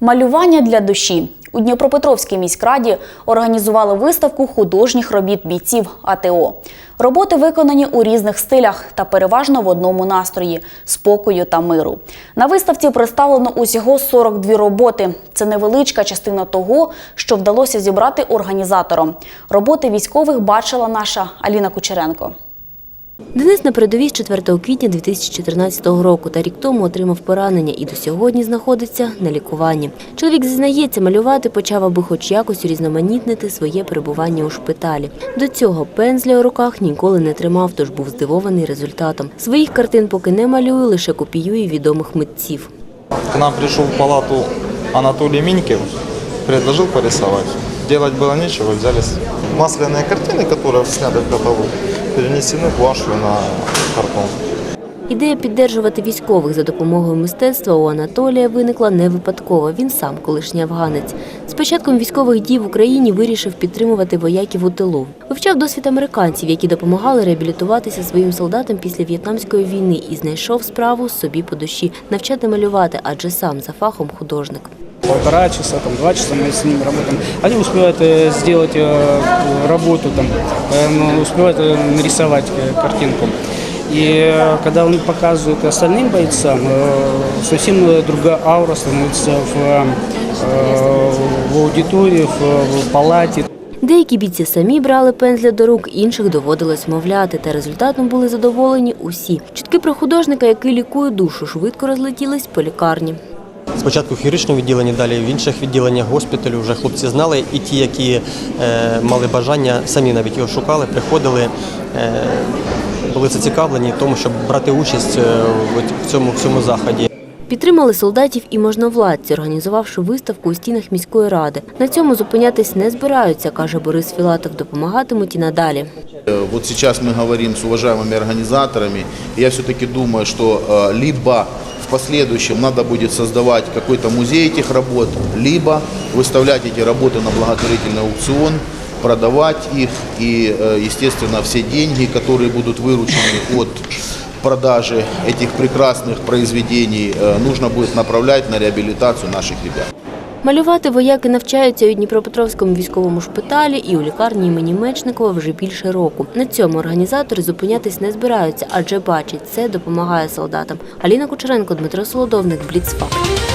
Малювання для душі у Дніпропетровській міськраді організували виставку художніх робіт бійців АТО. Роботи виконані у різних стилях та переважно в одному настрої спокою та миру. На виставці представлено усього 42 роботи. Це невеличка частина того, що вдалося зібрати організаторам. Роботи військових бачила наша Аліна Кучеренко. Денис на передовій з 4 квітня 2014 року та рік тому отримав поранення і до сьогодні знаходиться на лікуванні. Чоловік зізнається, малювати почав, аби хоч якось урізноманітнити своє перебування у шпиталі. До цього пензля у руках ніколи не тримав, тож був здивований результатом. Своїх картин поки не малює, лише копіює відомих митців. К нам пришел в палату Анатолий Минькин, предложил порисовать. Делать было нечего, взялись масляные картины, которые сняты в каталог, перенесены гуашью на картон. Ідея піддержувати військових за допомогою мистецтва у Анатолія виникла не випадково. Він сам колишній афганець. З початком військових дій в Україні вирішив підтримувати вояків у тилу. Вивчав досвід американців, які допомагали реабілітуватися своїм солдатам після в'єтнамської війни, і знайшов справу собі по душі навчати малювати, адже сам за фахом художник полтора часа, там, два часа мы с ними работаем. Они успевают э, сделать э, работу, там, э, ну, успевают э, нарисовать э, картинку. И э, когда он показывает остальным бойцам, э, совсем э, другая аура становится в, э, в аудитории, в, в палате. Деякі бійці самі брали пензля до рук, інших доводилось мовляти, та результатом були задоволені усі. Чутки про художника, який лікує душу, швидко розлетілись по лікарні. Спочатку в хірургічному відділенні, далі в інших відділеннях госпіталю вже хлопці знали, і ті, які е, мали бажання, самі навіть його шукали, приходили, е, були зацікавлені в тому, щоб брати участь е, в- в цьому, в цьому заході. Підтримали солдатів і можновладці, організувавши виставку у стінах міської ради. На цьому зупинятись не збираються, каже Борис Філатов. Допомагатимуть і надалі. Э, Вот сейчас мы говорим с уважаемыми организаторами. и Я все-таки думаю, что э, либо в последующем надо будет создавать какой-то музей этих работ, либо выставлять эти работы на благотворительный аукцион, продавать их и, э, естественно, все деньги, которые будут выручены от продажи этих прекрасных произведений, э, нужно будет направлять на реабилитацию наших ребят. Малювати вояки навчаються у Дніпропетровському військовому шпиталі і у лікарні імені Мечникова вже більше року. На цьому організатори зупинятись не збираються, адже бачать, це допомагає солдатам. Аліна Кучеренко, Дмитро Солодовник, Бліцфакт.